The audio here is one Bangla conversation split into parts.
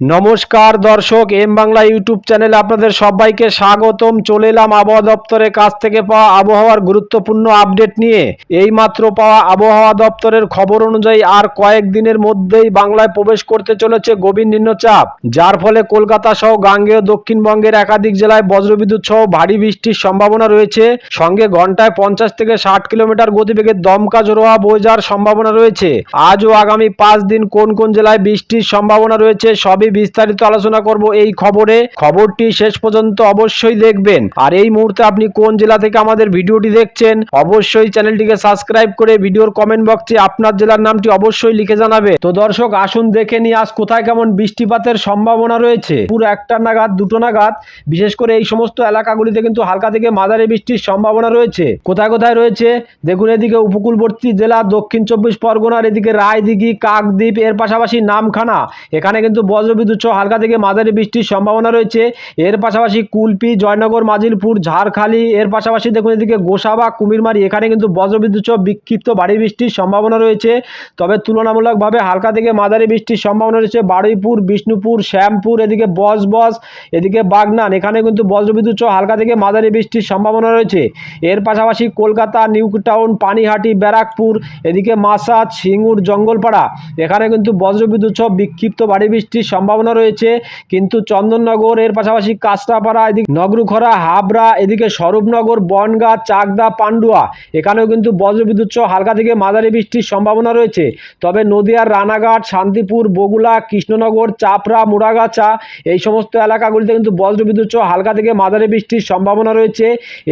নমস্কার দর্শক, এম বাংলা ইউটিউব চ্যানেলে আপনাদের সবাইকে স্বাগতম। চলে এলাম আবহাওয়া দপ্তরের কাছ থেকে পাওয়া আবহাওয়ার গুরুত্বপূর্ণ আপডেট নিয়ে। এইমাত্র পাওয়া আবহাওয়া দপ্তরের খবর অনুযায়ী আর কয়েকদিনের মধ্যেই বাংলায় প্রবেশ করতে চলেছে গভীর নিম্নচাপ, যার ফলে কলকাতা সহ গাঙ্গেয় দক্ষিণবঙ্গের একাধিক জেলায় বজ্রবিদ্যুৎ সহ ভারী বৃষ্টির সম্ভাবনা রয়েছে। সঙ্গে ঘন্টায় পঞ্চাশ থেকে ষাট কিলোমিটার গতিবেগে দমকা জোরোয়া বয়ে সম্ভাবনা রয়েছে। আজ ও আগামী পাঁচ দিন কোন কোন জেলায় বৃষ্টির সম্ভাবনা রয়েছে সবই বিস্তারিত আলোচনা করব এই খবরে। খবরটি শেষ পর্যন্ত অবশ্যই দেখবেন। আর এই মুহূর্তে আপনি কোন জেলা থেকে আমাদের ভিডিওটি দেখছেন, অবশ্যই চ্যানেলটিকে সাবস্ক্রাইব করে ভিডিওর কমেন্ট বক্সে আপনার জেলার নামটি অবশ্যই লিখে জানাবে তো দর্শক, আসুন দেখে নিয়ে আজ কোথায় কেমন বৃষ্টিপাতের সম্ভাবনা রয়েছে। পুরো একটা নাগাদ, দুটো নাগাদ, বিশেষ করে এই সমস্ত এলাকাগুলিতে কিন্তু হালকা থেকে মাঝারি বৃষ্টির সম্ভাবনা রয়েছে। কোথায় কোথায় রয়েছে? দেখুন এদিকে উপকূলবর্তী জেলা, দক্ষিণ চব্বিশ পরগনার এদিকে রায়দিঘি, কাকদ্বীপ, এর পাশাপাশি নামখানা। এখানে কিন্তু বজ্রবিদ্যুৎ সহ হালকা থেকে মাঝারি বৃষ্টির সম্ভাবনা রয়েছে। এর পাশাপাশি কুলপি, জয়নগর, মাজিলপুর, ঝাড়খালি, এর পাশাপাশি দেখুন এদিকে গোসাবা কুমিরমারি, এখানে কিন্তু বজ্রবিদ্যুৎ সহ বিক্ষিপ্ত ভারী বৃষ্টির সম্ভাবনা রয়েছে। তবে তুলনামূলকভাবে হালকা থেকে মাঝারি বৃষ্টির সম্ভাবনা রয়েছে বারুইপুর, বিষ্ণুপুর, শ্যামপুর, এদিকে বসবস এদিকে বাগনান, এখানে কিন্তু বজ্রবিদ্যুৎ সহ হালকা থেকে মাঝারি বৃষ্টির সম্ভাবনা রয়েছে। এর পাশাপাশি কলকাতা নিউ টাউন পানিহাটি, ব্যারাকপুর, এদিকে মাসাদ সিঙ্গুর, জঙ্গলপাড়া, এখানে কিন্তু বজ্রবিদ্যুৎ সহ বিক্ষিপ্ত ভারী বৃষ্টির সম্ভাবনা রয়েছে। কিন্তু চন্দননগর, এর পাশাপাশি কাঁচরাপাড়া, এদিকে নগরুখরা, হাবড়া, এদিকে স্বরূপনগর, বনগাঁ, চাকদা, পান্ডুয়া। এখানেও কিন্তু বজ্রবিদ্যুৎ সহ হালকা থেকে মাঝারি বৃষ্টির সম্ভাবনা রয়েছে। তবে নদিয়ার রানাঘাট, শান্তিপুর বগুলা কৃষ্ণনগর, চাপড়া, মুড়াগাছা, এই সমস্ত এলাকাগুলিতে কিন্তু বজ্রবিদ্যুৎ সহ হালকা থেকে মাঝারি বৃষ্টির সম্ভাবনা রয়েছে।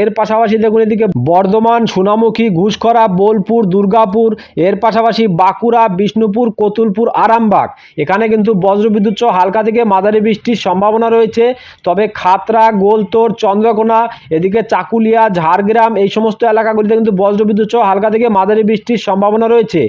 এর পাশাপাশি দেখুন এদিকে বর্ধমান, সোনামুখী, ঘুষখরা, বোলপুর, দুর্গাপুর, এর পাশাপাশি বাঁকুড়া, বিষ্ণুপুর, কতুলপুর, আরামবাগ। এখানে কিন্তু বজ্রবিদ্যুৎ সহ হালকা থেকে মাঝারি বৃষ্টির সম্ভাবনা রয়েছে। তবে খাতরা, গোলতোর, চন্দ্রকোনা, এদিকে চাকুলিয়া, ঝাড়গ্রাম এই সমস্ত এলাকাগুলিতে কিন্তু বজ্রবিদ্যুৎ সহ হালকা থেকে মাঝারি বৃষ্টির সম্ভাবনা রয়েছে।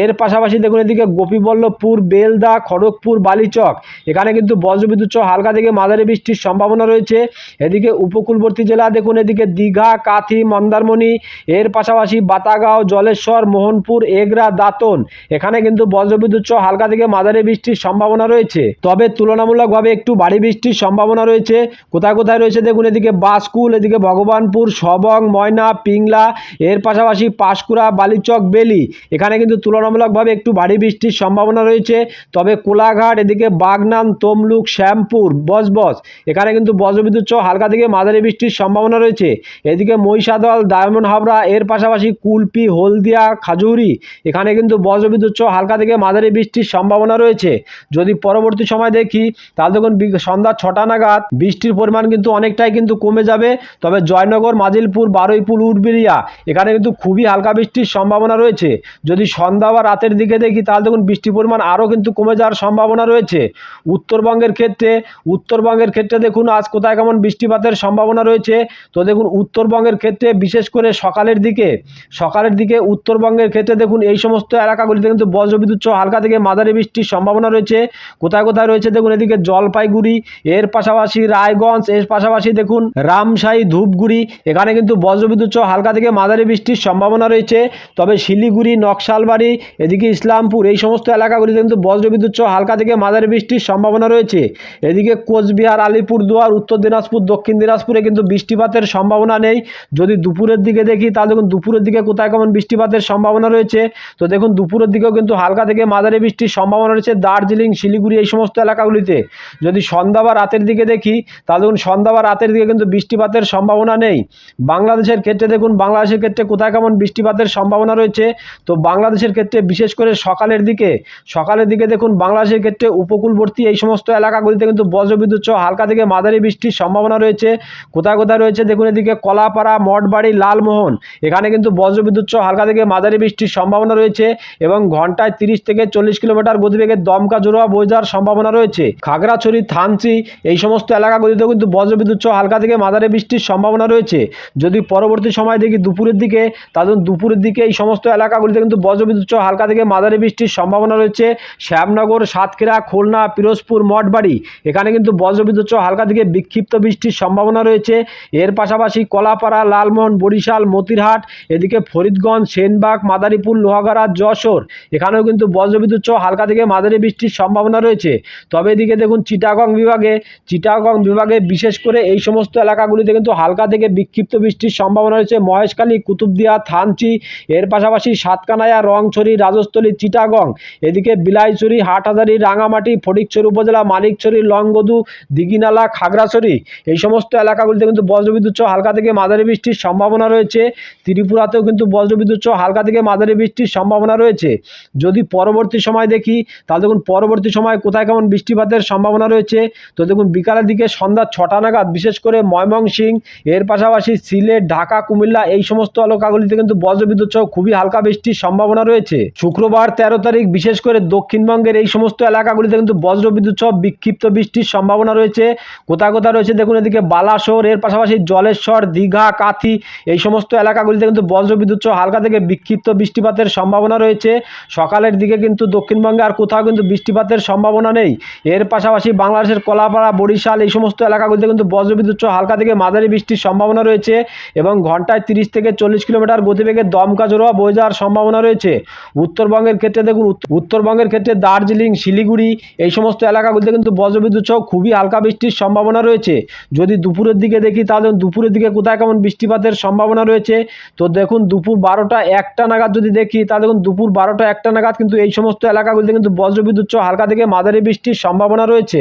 এর পাশাপাশি দেখুন এদিকে গোপীবল্লভপুর, বেলদা, খড়গপুর, বালিচক, এখানে কিন্তু বজ্রবিদ্যুৎ সহ হালকা থেকে মাঝারি বৃষ্টির সম্ভাবনা রয়েছে। এদিকে উপকূলবর্তী জেলা দেখুন এদিকে দীঘা, কাথি, মন্দারমণি, এর পাশাপাশি বাতাগাঁও, জলেশ্বর, মোহনপুর, এগরা, দাতন, এখানে কিন্তু বজ্রবিদ্যুৎ সহ হালকা থেকে মাঝারি বৃষ্টির সম্ভাবনা রয়েছে। তবে তুলনামূলকভাবে একটু ভারী বৃষ্টির সম্ভাবনা রয়েছে। কোথায় কোথায় রয়েছে দেখুন, এদিকে বাসকুল এদিকে ভগবানপুর, সবং, ময়না, পিংলা, এর পাশাপাশি পাঁশকুড়া, বালিচক, বেলি। এখানে কিন্তু তুলনামূলকভাবে একটু ভারী বৃষ্টির সম্ভাবনা রয়েছে। তবে কোলাঘাট, এদিকে বাগনান, তমলুক, শ্যামপুর বসবস এখানে কিন্তু বজ্রবিদ্যুৎ সহ হালকা থেকে মাঝারি বৃষ্টির সম্ভাবনা রয়েছে। এদিকে মহিষাদল, ডায়মন্ড হাবড়া, এর পাশাপাশি কুলপি, হলদিয়া, খাজুরি। এখানে কিন্তু বজ্রবিদ্যুৎ সহ হালকা থেকে মাঝারি বৃষ্টির সম্ভাবনা রয়েছে। যদি পরবর্তী সময় দেখি, তাহলে দেখুন সন্ধ্যা ছটা নাগাদ, বৃষ্টির পরিমাণ কিন্তু অনেকটাই কিন্তু কমে যাবে। তবে জয়নগর, মাজিলপুর, বারুইপুর উটবেরিয়া এখানে কিন্তু খুবই হালকা বৃষ্টির সম্ভাবনা রয়েছে। যদি সন্ধ্যা বা রাতের দিকে দেখি, তাহলে দেখুন বৃষ্টির পরিমাণ আরও কিন্তু কমে যাওয়ার সম্ভাবনা রয়েছে। উত্তরবঙ্গের ক্ষেত্রে উত্তরবঙ্গের ক্ষেত্রে দেখুন আজ কোথায় কেমন বৃষ্টিপাতের সম্ভাবনা রয়েছে। তো দেখুন উত্তরবঙ্গের ক্ষেত্রে, বিশেষ করে সকালের দিকে সকালের দিকে উত্তরবঙ্গের ক্ষেত্রে দেখুন এই সমস্ত এলাকাগুলিতে কিন্তু বজ্রবিদ্যুৎ হালকা থেকে মাঝারি বৃষ্টির সম্ভাবনা রয়েছে। কোথায় রয়েছে। দেখুন, এদিকে জলপাইগুড়ি, এর পাশাপাশি রায়গঞ্জ, এর পাশাপাশি দেখুন, রামশাহী, ধূপগুড়ি, এখানে কিন্তু বজ্রবিদ্যুৎ সহ হালকা থেকে মাঝারি বৃষ্টির সম্ভাবনা রয়েছে। তবে শিলিগুড়ি, নকশালবাড়ি, এদিকে ইসলামপুর, এই সমস্ত এলাকাগুলিতে কিন্তু বজ্রবিদ্যুৎ সহ হালকা থেকে মাঝারি বৃষ্টির সম্ভাবনা রয়েছে। এদিকে কোচবিহার, আলিপুরদুয়ার, উত্তর দিনাজপুর, দক্ষিণ দিনাজপুরে কিন্তু বৃষ্টিপাতের সম্ভাবনা নেই। যদি দুপুরের দিকে দেখি, তাহলে দেখুন, দুপুরের দিকে কোথায় কেমন বৃষ্টিপাতের সম্ভাবনা রয়েছে। তো দেখুন, দুপুরের দিকেও কিন্তু হালকা থেকে মাঝারি বৃষ্টির সম্ভাবনা রয়েছে। দার্জিলিং, শিলিগুড়ি, এই সমস্ত এলাকাগুলিতে। যদি সন্ধ্যা বা রাতের দিকে দেখি, তাহলে দেখুন সন্ধ্যা বা রাতের দিকে কিন্তু বৃষ্টিপাতের সম্ভাবনা নেই। বাংলাদেশের ক্ষেত্রে দেখুন, বাংলাদেশের ক্ষেত্রে কোথায় কেমন বৃষ্টিপাতের সম্ভাবনা রয়েছে? তো বাংলাদেশের ক্ষেত্রে বিশেষ করে সকালের দিকে সকালের দিকে দেখুন বাংলাদেশের ক্ষেত্রে উপকূলবর্তী এই সমস্ত এলাকাগুলিতে কিন্তু বজ্রবিদ্যুৎ সহ হালকা থেকে মাঝারি বৃষ্টির সম্ভাবনা রয়েছে। কোথায় কোথায় রয়েছে? দেখুন এদিকে কলাপাড়া, মঠবাড়ি, লালমোহন, এখানে কিন্তু বজ্রবিদ্যুৎ সহ হালকা থেকে মাঝারি বৃষ্টির সম্ভাবনা রয়েছে এবং ঘন্টায় তিরিশ থেকে চল্লিশ কিলোমিটার গতিবেগে দমকা বয়ে যাওয়ার সম্ভাবনা রয়েছে। খাগড়াছড়ি, থানচি এই সমস্ত এলাকাগুলিতেও কিন্তু বজ্রবিদ্যুৎ সহ হালকা থেকে মাঝারি বৃষ্টির সম্ভাবনা রয়েছে। যদি পরবর্তী সময় দেখি দুপুরের দিকে তাদের দুপুরের দিকে এই সমস্ত এলাকাগুলিতে কিন্তু বজ্রবিদ্যুৎ সহ হালকা থেকে মাঝারি বৃষ্টির সম্ভাবনা রয়েছে। শ্যামনগর, সাতক্ষীরা, খুলনা, পিরোজপুর, মঠবাড়ি এখানে কিন্তু বজ্রবিদ্যুৎ সহ হালকা থেকে বিক্ষিপ্ত বৃষ্টির সম্ভাবনা রয়েছে। এর পাশাপাশি কলাপাড়া, লালমোহন, বরিশাল, মতিরহাট, এদিকে ফরিদগঞ্জ, সেনবাগ, মাদারীপুর, লোহাগাড়া, যশোর এখানেও কিন্তু বজ্রবিদ্যুৎ সহ হালকা থেকে মাঝারি বৃষ্টির সম্ভাবনা রয়েছে। তবে এদিকে দেখুন চিটাগং বিভাগে চিটাগং বিভাগে বিশেষ করে এই সমস্ত এলাকাগুলিতে কিন্তু হালকা থেকে বিক্ষিপ্ত বৃষ্টির সম্ভাবনা রয়েছে। মহেশখালী, কুতুবদিয়া, থানচি, এর পাশাপাশি সাতকানায়া, রংছড়ি, রাজস্থলী, চিটাগং, এদিকে বিলাইছড়ি, হাটহাজারি, রাঙামাটি, ফটিকছড়ি উপজেলা, মানিকছড়ি, লংগদু, দিঘিনালা, খাগড়াছড়ি এই সমস্ত এলাকাগুলিতে কিন্তু বজ্রবিদ্যুৎ হালকা থেকে মাঝারি বৃষ্টির সম্ভাবনা রয়েছে। ত্রিপুরাতেও কিন্তু বজ্রবিদ্যুৎ হালকা থেকে মাঝারি বৃষ্টির সম্ভাবনা রয়েছে। যদি পরবর্তী সময় দেখি, তাহলে দেখুন পরবর্তী সময় কোথায় কেমন বৃষ্টিপাতের সম্ভাবনা রয়েছে। তো দেখুন, বিকালের দিকে সন্ধ্যা ছটা নাগাদ, বিশেষ করে ময়মনসিং এর পাশাপাশি সিলেট, ঢাকা, কুমিল্লা, এই সমস্ত এলাকাগুলিতে কিন্তু বজ্রবিদ্যুৎ সহ খুবই হালকা বৃষ্টির সম্ভাবনা রয়েছে। শুক্রবার তেরো তারিখ, বিশেষ করে দক্ষিণবঙ্গের এই সমস্ত এলাকাগুলিতে কিন্তু বজ্রবিদ্যুৎ সহ বিক্ষিপ্ত বৃষ্টির সম্ভাবনা রয়েছে। কোথায় কোথায় রয়েছে? দেখুন, এদিকে বালাসোর, এর পাশাপাশি জলেশ্বর, দীঘা, কাথি, এই সমস্ত এলাকাগুলিতে কিন্তু বজ্রবিদ্যুৎ সহ হালকা থেকে বিক্ষিপ্ত বৃষ্টিপাতের সম্ভাবনা রয়েছে। সকালের দিকে কিন্তু দক্ষিণবঙ্গে আর কোথাও কিন্তু বৃষ্টিপাতের সম্ভাবনা নেই। এর পাশাপাশি বাংলাদেশের কলাপাড়া, বরিশাল এই সমস্ত এলাকাগুলিতে কিন্তু বজ্রবিদ্যুৎ হালকা থেকে মাঝারি বৃষ্টির সম্ভাবনা রয়েছে এবং ঘন্টায় তিরিশ থেকে চল্লিশ কিলোমিটার গতিবেগে দমকা জোড়া বয়ে যাওয়ার সম্ভাবনা রয়েছে। উত্তরবঙ্গের ক্ষেত্রে দেখুন, উত্ত- উত্তরবঙ্গের ক্ষেত্রে দার্জিলিং, শিলিগুড়ি এই সমস্ত এলাকাগুলিতে কিন্তু বজ্রবিদ্যুৎ সহ খুবই হালকা বৃষ্টির সম্ভাবনা রয়েছে। যদি দুপুরের দিকে দেখি তাহলে দুপুরের দিকে কোথায় কেমন বৃষ্টিপাতের সম্ভাবনা রয়েছে। তো দেখুন, দুপুর বারোটা একটা নাগাদ যদি দেখি তাহলে দেখুন, দুপুর বারোটা একটা নাগাদ কিন্তু এই সমস্ত এলাকাগুলিতে কিন্তু বজ্রবিদ্যুৎ হালকা থেকে মাঝারি বৃষ্টির সম্ভাবনা রয়েছে।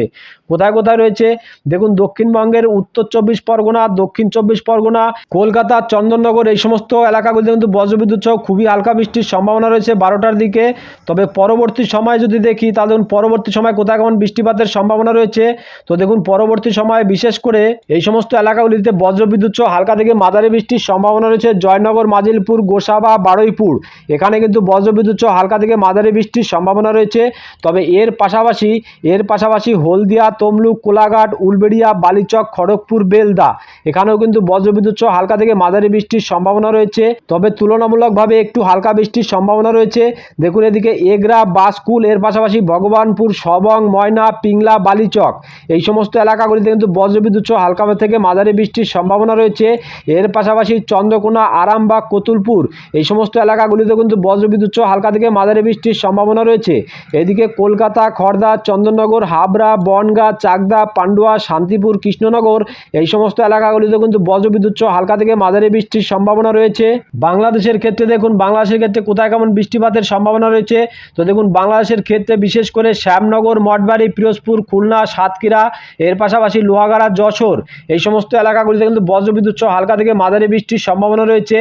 কোথায় কোথায় রয়েছে? দেখুন, দক্ষিণবঙ্গের উত্তর চব্বিশ পরগনা, দক্ষিণ চব্বিশ পরগনা, কলকাতা, চন্দননগর, এই সমস্ত এলাকাগুলিতে কিন্তু বজ্রবিদ্যুৎ সহ খুবই হালকা বৃষ্টির সম্ভাবনা রয়েছে বারোটার দিকে। তবে পরবর্তী সময় যদি দেখি, তাহলে দেখুন, পরবর্তী সময় কোথায় কেমন বৃষ্টিপাতের সম্ভাবনা রয়েছে? তো দেখুন, পরবর্তী সময়ে বিশেষ করে এই সমস্ত এলাকাগুলিতে বজ্রবিদ্যুৎ সহ হালকা থেকে মাঝারি বৃষ্টির সম্ভাবনা রয়েছে জয়নগর, মাজিলপুর, গোসাবা, বারুইপুর। এখানে কিন্তু বজ্রবিদ্যুৎ সহ হালকা থেকে মাঝারি বৃষ্টির সম্ভাবনা রয়েছে। তবে এর পাশাপাশি এর পাশাপাশি হলদিয়া, তমলুক, কোলাঘাট, উলবেড়িয়া, বালিচক, খড়গপুর, বেলদা। এখানেও কিন্তু বজ্রবিদ্যুৎ সহ হালকা থেকে মাঝারি বৃষ্টির সম্ভাবনা রয়েছে। তবে তুলনামূলকভাবে একটু হালকা বৃষ্টির সম্ভাবনা রয়েছে। দেখুন এদিকে এগরা, বাসকুল, এর পাশাপাশি ভগবানপুর, সবং, ময়না, পিংলা, বালিচক। এই সমস্ত এলাকাগুলিতে কিন্তু বজ্রবিদ্যুৎ সহ হালকা থেকে মাঝারি বৃষ্টির সম্ভাবনা রয়েছে। এর পাশাপাশি চন্দ্রকোনা, আরামবাগ, কতুলপুর, এই সমস্ত এলাকাগুলিতে কিন্তু বজ্রবিদ্যুৎ সহ হালকা থেকে মাঝারি বৃষ্টির সম্ভাবনা রয়েছে। এদিকে কলকাতা, খড়দা চন্দননগর, হাবড়া, বনগাঁ, চাকদা, পান্ডুয়া, শান্তিপুর, কৃষ্ণনগর এই সমস্ত এলাকাগুলিতে কিন্তু বজ্রবিদ্যুৎ সহ হালকা থেকে মাঝারি বৃষ্টির সম্ভাবনা রয়েছে। বাংলাদেশের ক্ষেত্রে দেখুন, বাংলাদেশের ক্ষেত্রে কোথায় কেমন বৃষ্টিপাতের সম্ভাবনা রয়েছে? তো দেখুন, বাংলাদেশের ক্ষেত্রে বিশেষ করে শ্যামনগর, মঠবাড়ি, পিরোজপুর, খুলনা, সাতক্ষীরা, এর পাশাপাশি লোহাগাড়া, যশোর এই সমস্ত এলাকাগুলিতে কিন্তু বজ্রবিদ্যুৎ সহ হালকা থেকে মাঝারি বৃষ্টির সম্ভাবনা রয়েছে।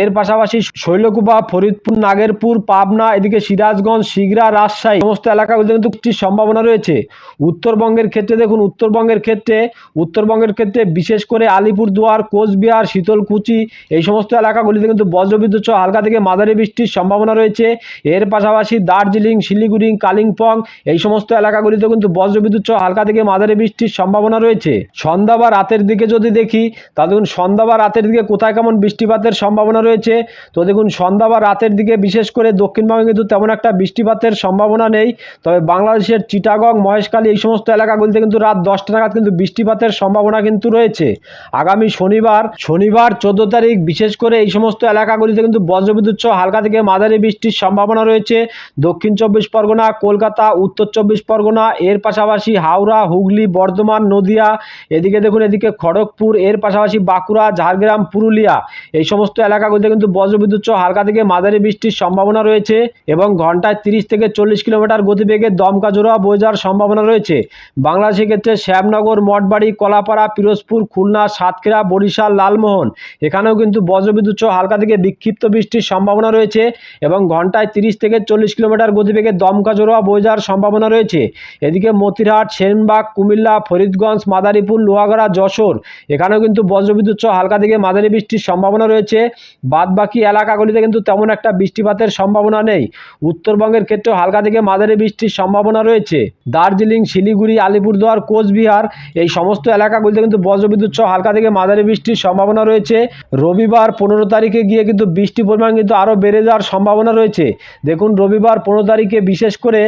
এর পাশাপাশি শৈলকুপা, ফরিদপুর, নাগেরপুর, পাবনা, এদিকে সিরাজগঞ্জ, শিগরা, রাজশাহী সমস্ত এলাকাগুলিতে কিন্তু বৃষ্টির সম্ভাবনা রয়েছে। উত্তরবঙ্গের ক্ষেত্রে দেখুন, উত্তরবঙ্গের ক্ষেত্রে উত্তরবঙ্গের ক্ষেত্রে বিশেষ করে আলিপুরদুয়ার, কোচবিহার, শীতলকুচি এই সমস্ত এলাকাগুলিতে কিন্তু বজ্রবিদ্যুৎ সহ হালকা থেকে মাঝারি বৃষ্টির সম্ভাবনা রয়েছে। এর পাশাপাশি দার্জিলিং, শিলিগুড়ি, কালিম্পং এই সমস্ত এলাকাগুলিতে কিন্তু বজ্রবিদ্যুৎ সহ হালকা থেকে মাঝারি বৃষ্টির সম্ভাবনা রয়েছে। সন্ধ্যা বা রাতের দিকে যদি দেখি, তাহলে দেখুন, সন্ধ্যা বা রাতের দিকে কোথায় কেমন বৃষ্টিপাতের সম্ভাবনা রয়েছে? তো দেখুন, সন্ধ্যা বা রাতের দিকে বিশেষ করে দক্ষিণবঙ্গে কিন্তু তেমন একটা বৃষ্টিপাতের সম্ভাবনা নেই। তবে বাংলাদেশের চিটাগং, মহেশখালী এই সমস্ত এলাকাগুলিতে কিন্তু রাত দশটা নাগাদ কিন্তু বৃষ্টিপাতের সম্ভাবনা কিন্তু রয়েছে। আগামী শনিবার শনিবার চোদ্দ তারিখ বিশেষ করে এই সমস্ত এলাকাগুলিতে কিন্তু বজ্রবিদ্যুৎ সহ হালকা থেকে মাঝারি বৃষ্টির সম্ভাবনা রয়েছে। দক্ষিণ চব্বিশ পরগনা, কলকাতা, উত্তর চব্বিশ পরগনা, এর পাশাপাশি হাওড়া, হুগলি, বর্ধমান, নদিয়া, এদিকে দেখুন এদিকে খড়গপুর, এর পাশাপাশি বাঁকুড়া, ঝাড়গ্রাম, পুরুলিয়া এই সমস্ত এলাকাগুলিতে কিন্তু বজ্রবিদ্যুৎ সহ হালকা থেকে মাঝারি বৃষ্টির সম্ভাবনা রয়েছে এবং ঘন্টায় তিরিশ থেকে চল্লিশ কিলোমিটার গতিবেগে দমকা জোড়া বয়ে যাওয়ার সম্ভাবনা রয়েছে। বাংলাদেশের ক্ষেত্রে শ্যামনগর, মঠবাড়ি, কলাপাড়া, পিরোজপুর, খুলনা, সাতক্ষীরা, বরিশাল, লালমোহন, এখানেও কিন্তু বজ্রবিদ্যুৎ হালকা থেকে বিক্ষিপ্ত বৃষ্টির সম্ভাবনা রয়েছে এবং ঘন্টায় তিরিশ থেকে চল্লিশ কিলোমিটার গতিবেগে দমকা জোড়া বোঝার সম্ভাবনা রয়েছে। এদিকে মতিরহাট, সেনবাগ, কুমিল্লা, ফরিদগঞ্জ, মাদারীপুর, লোহাগড়া, যশোর, এখানেও কিন্তু বজ্রবিদ্যুৎ সহ হালকা থেকে মাঝারি বৃষ্টির সম্ভাবনা রয়েছে। বাদ বাকি এলাকাগুলিতে কিন্তু তেমন একটা বৃষ্টিপাতের সম্ভাবনা নেই। উত্তরবঙ্গের ক্ষেত্রেও হালকা থেকে মাঝারি বৃষ্টির সম্ভাবনা রয়েছে। দার্জিলিং, শিলিগুড়ি, আলিপুরদুয়ার, কোচবিহার, এই সমস্ত এলাকাগুলিতে কিন্তু বজ্রবিদ্যুৎ সহ হালকা থেকে মাঝারি বৃষ্টির সম্ভাবনা রয়েছে। রবিবার পনেরো তারিখে গিয়ে কিন্তু বৃষ্টির পরিমাণ কিন্তু আরও বেড়ে যাওয়ার সম্ভাবনা রয়েছে। দেখুন, রবিবার পনেরো তারিখে বিশেষ করে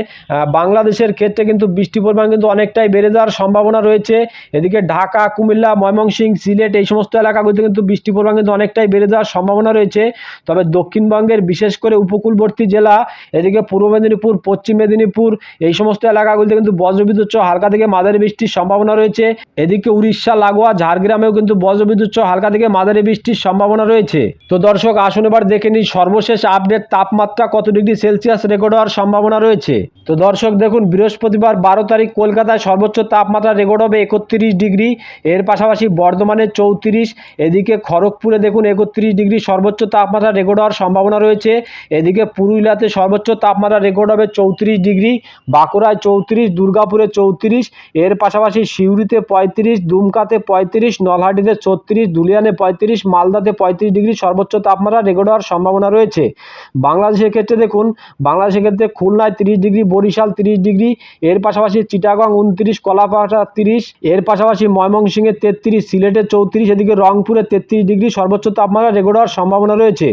বাংলাদেশের ক্ষেত্রে কিন্তু বৃষ্টির পরিমাণ কিন্তু অনেকটাই বেড়ে যাওয়ার সম্ভাবনা রয়েছে। এদিকে ঢাকা, কুমিল্লা, ময়মনসিংহ, সিলেট এই সমস্ত এলাকাগুলিতে কিন্তু বৃষ্টির পরিমাণ কিন্তু অনেকটাই বেড়ে যাওয়ার সম্ভাবনা রয়েছে। তবে দক্ষিণবঙ্গের বিশেষ করে উপকূলবর্তী জেলা, এদিকে পূর্ব মেদিনীপুর, পশ্চিম মেদিনীপুর, এই সমস্ত এলাকাগুলিতে কিন্তু বজ্রবিদ্যুৎ সহ হালকা থেকে মাঝারি বৃষ্টির সম্ভাবনা রয়েছে। এদিকে উড়িষ্যা, লাগোয়া, ঝাড়গ্রামেও কিন্তু বজ্রবিদ্যুৎ সহ হালকা থেকে মাঝারি বৃষ্টির সম্ভাবনা রয়েছে। তো দর্শক, আসুন এবার দেখে নিই সর্বশেষ আপডেট তাপমাত্রা কত ডিগ্রি সেলসিয়াস রেকর্ড হওয়ার সম্ভাবনা রয়েছে। তো দর্শক, দেখুন, বৃহস্পতিবার বারো তারিখ কলকাতায় সর্বোচ্চ তাপমাত্রা রেকর্ড হবে একত্রিশ ডিগ্রি, এর পাশাপাশি বর্ধমানে চৌত্রিশ, এদিকে খড়গপুরে দেখুন একত্রিশ ডিগ্রি সর্বোচ্চ তাপমাত্রা রেকর্ড হওয়ার সম্ভাবনা রয়েছে। এদিকে পুরুলিয়াতে সর্বোচ্চ তাপমাত্রা রেকর্ড হবে চৌত্রিশ ডিগ্রি, বাঁকুড়ায় চৌত্রিশ, দুর্গাপুরে চৌত্রিশ, এর পাশাপাশি সিউড়িতে পঁয়ত্রিশ, দুমকাতে পঁয়ত্রিশ, নলহাটিতে ছত্রিশ, দুলিয়ানে পঁয়ত্রিশ, মালদাতে পঁয়ত্রিশ ডিগ্রি সর্বোচ্চ তাপমাত্রা রেকর্ড হওয়ার সম্ভাবনা রয়েছে। বাংলাদেশের ক্ষেত্রে দেখুন বাংলাদেশের ক্ষেত্রে খুলনায় তিরিশ ডিগ্রি, বরিশাল তিরিশ ডিগ্রি, এর পাশাপাশি চিটাগং উনত্রিশ, কলাপাড়া তিরিশ, এর পাশাপাশি ময়মনসিংহে তেত্রিশ, সিলেটে চৌত্রিশ, এদিকে রংপুরে তেত্রিশ ডিগ্রি সর্বোচ্চ তাপমাত্রা রেকর্ড হওয়ার সম্ভাবনা রয়েছে।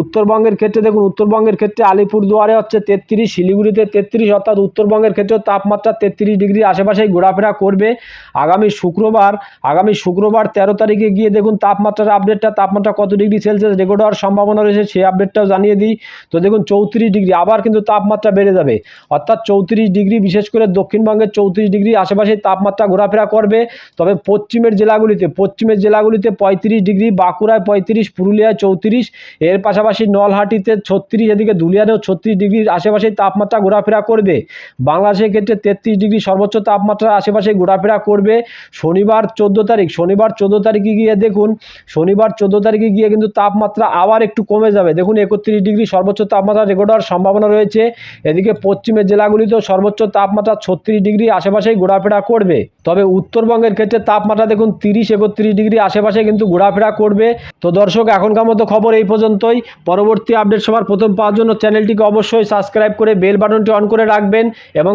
উত্তরবঙ্গের ক্ষেত্রে দেখুন, উত্তরবঙ্গের ক্ষেত্রে আলিপুরদুয়ারে হচ্ছে তেত্রিশ, শিলিগুড়িতে তেত্রিশ, অর্থাৎ উত্তরবঙ্গের ক্ষেত্রে তাপমাত্রা তেত্রিশ ডিগ্রি আশেপাশেই ঘোরাফেরা করবে। আগামী শুক্রবার আগামী শুক্রবার তেরো তারিখে গিয়ে দেখুন তাপমাত্রার আপডেটটা তাপমাত্রা কত ডিগ্রি সেলসিয়াস রেকর্ড হওয়ার সম্ভাবনা রয়েছে, সেই আপডেটটাও জানিয়ে দিই। তো দেখুন চৌত্রিশ ডিগ্রি, আবার কিন্তু তাপমাত্রা বেড়ে যাবে। অর্থাৎ চৌত্রিশ ডিগ্রি, বিশেষ করে দক্ষিণবঙ্গের চৌত্রিশ ডিগ্রি আশেপাশে তাপমাত্রা ঘোরাফেরা করবে। তবে পশ্চিমের জেলাগুলিতে পশ্চিমের জেলাগুলিতে পঁয়ত্রিশ ডিগ্রি, বাঁকুড়ায় পঁয়ত্রিশ, পুরুলিয়ায় চৌত্রিশ, এর পাশাপাশি নলহাটিতে ছত্রিশ, এদিকে দুলিয়াতেও ছত্রিশ ডিগ্রির আশেপাশেই তাপমাত্রা ঘোরাফেরা করবে। বাংলাদেশের ক্ষেত্রে তেত্রিশ ডিগ্রি সর্বোচ্চ তাপমাত্রার আশেপাশে ঘোরাফেরা করবে। শনিবার চোদ্দ তারিখ, শনিবার চোদ্দ তারিখে গিয়ে দেখুন, শনিবার চোদ্দ তারিখে গিয়ে কিন্তু তাপমাত্রা আবার একটু কমে যাবে। দেখুন, একত্রিশ ডিগ্রি সর্বোচ্চ তাপমাত্রা রেকর্ড হওয়ার সম্ভাবনা রয়েছে। এদিকে পশ্চিমের জেলাগুলিতেও সর্বোচ্চ তাপমাত্রা ছত্রিশ ডিগ্রি আশেপাশেই ঘোরাফেরা করবে। তবে উত্তরবঙ্গের ক্ষেত্রে তাপমাত্রা দেখুন তিরিশ, একত্রিশ ডিগ্রি আশেপাশে কিন্তু ঘোরাফেরা করবে। তো দর্শক, এখনকার মতো খবর এই পর্যন্তই। পরবর্তী আপডেট সবার প্রথম পাওয়ার জন্য চ্যানেলটিকে অবশ্যই সাবস্ক্রাইব করে বেল বাটনটি অন করে রাখবেন এবং